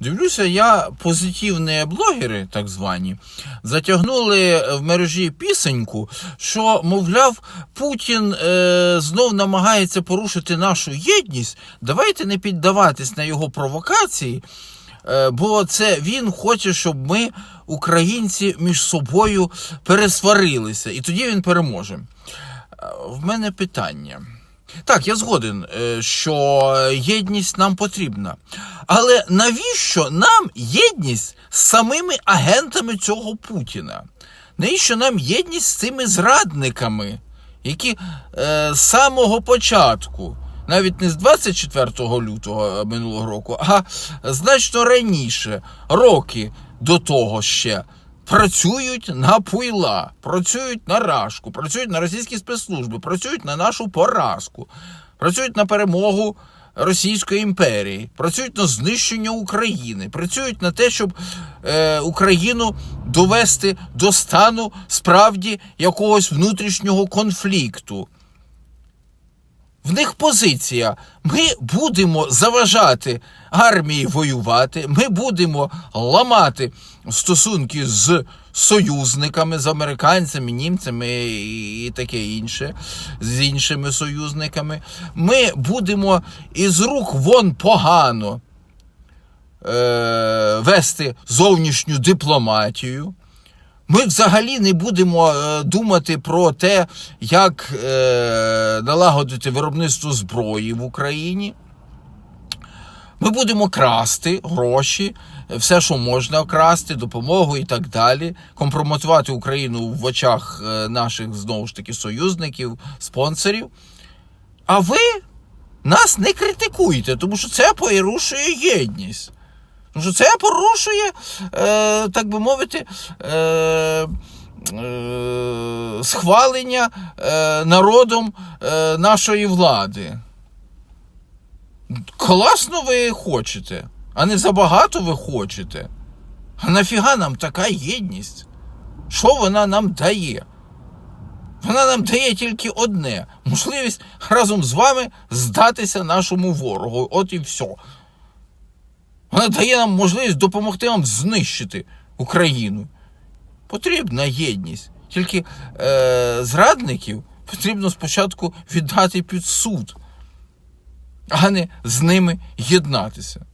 Дивлюся, я позитивні блогери, так звані, затягнули в мережі пісеньку, що, мовляв, Путін е, знов намагається порушити нашу єдність. Давайте не піддаватись на його провокації. Е, Бо це він хоче, щоб ми, українці, між собою пересварилися, і тоді він переможе. Е, В мене питання. Так, я згоден, е, що єдність нам потрібна. Але навіщо нам єдність з самими агентами цього Путіна? Навіщо нам єдність з цими зрадниками, які е, з самого початку, навіть не з 24 лютого минулого року, а значно раніше, роки до того ще. Працюють на пуйла, працюють на рашку, працюють на російські спецслужби, працюють на нашу поразку, працюють на перемогу Російської імперії, працюють на знищення України, працюють на те, щоб е, Україну довести до стану справді якогось внутрішнього конфлікту. В них позиція. Ми будемо заважати армії воювати, ми будемо ламати стосунки з союзниками, з американцями, німцями і таке інше, з іншими союзниками. Ми будемо із рук вон погано е, вести зовнішню дипломатію. Ми взагалі не будемо е, думати про те, як е, налагодити виробництво зброї в Україні. Ми будемо красти гроші, все, що можна красти, допомогу і так далі, компрометувати Україну в очах е, наших знову ж таки союзників, спонсорів. А ви нас не критикуєте, тому що це порушує єдність. Тому що це порушує, е, так би мовити, е, е, схвалення е, народом е, нашої влади. Класно ви хочете, а не забагато ви хочете. А нафіга нам така єдність? Що вона нам дає? Вона нам дає тільки одне можливість разом з вами здатися нашому ворогу. От і все. Вона дає нам можливість допомогти нам знищити Україну. Потрібна єдність. Тільки е, зрадників потрібно спочатку віддати під суд, а не з ними єднатися.